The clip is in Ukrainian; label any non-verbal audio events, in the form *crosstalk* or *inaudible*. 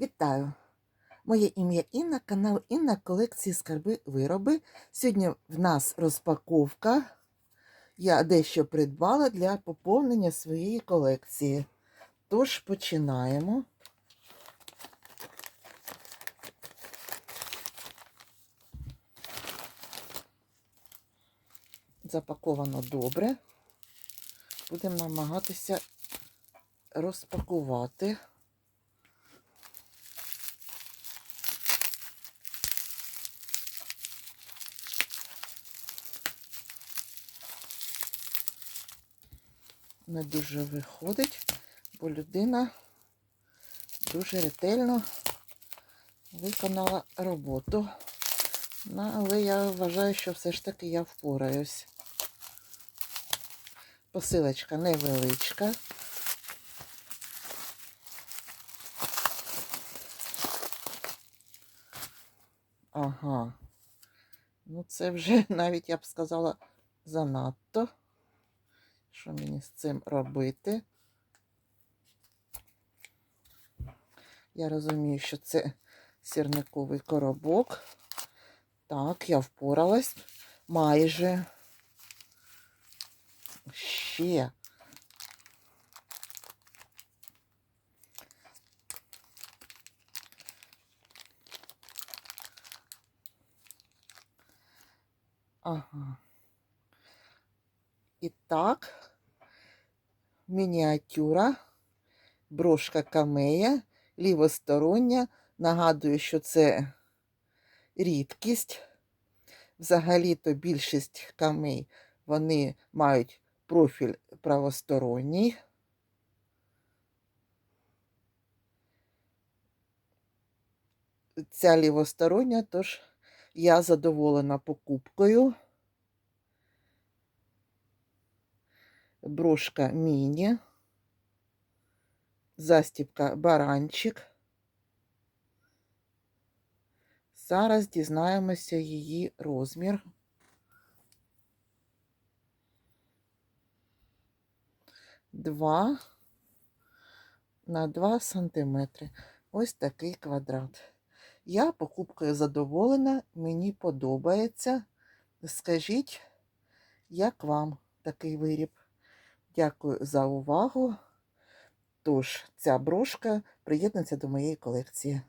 Вітаю! Моє ім'я Інна, канал Інна колекції скарби вироби. Сьогодні в нас розпаковка. Я дещо придбала для поповнення своєї колекції. Тож починаємо. Запаковано добре. Будемо намагатися розпакувати. Не дуже виходить, бо людина дуже ретельно виконала роботу. Ну, але я вважаю, що все ж таки я впораюсь. Посилочка невеличка. Ага. Ну, це вже *laughs* навіть я б сказала занадто. Що мені з цим робити? Я розумію, що це сірниковий коробок. Так, я впоралась майже. Ще. Ага. І так, мініатюра, брошка камея, лівостороння. Нагадую, що це рідкість. Взагалі-то більшість камей вони мають профіль правосторонній. Ця лівостороння, тож я задоволена покупкою. Брошка міні, застіпка баранчик. Зараз дізнаємося її розмір. Два на 2 сантиметри. Ось такий квадрат. Я покупкою задоволена, мені подобається. Скажіть, як вам такий виріб? Дякую за увагу. Тож, ця брошка приєднується до моєї колекції.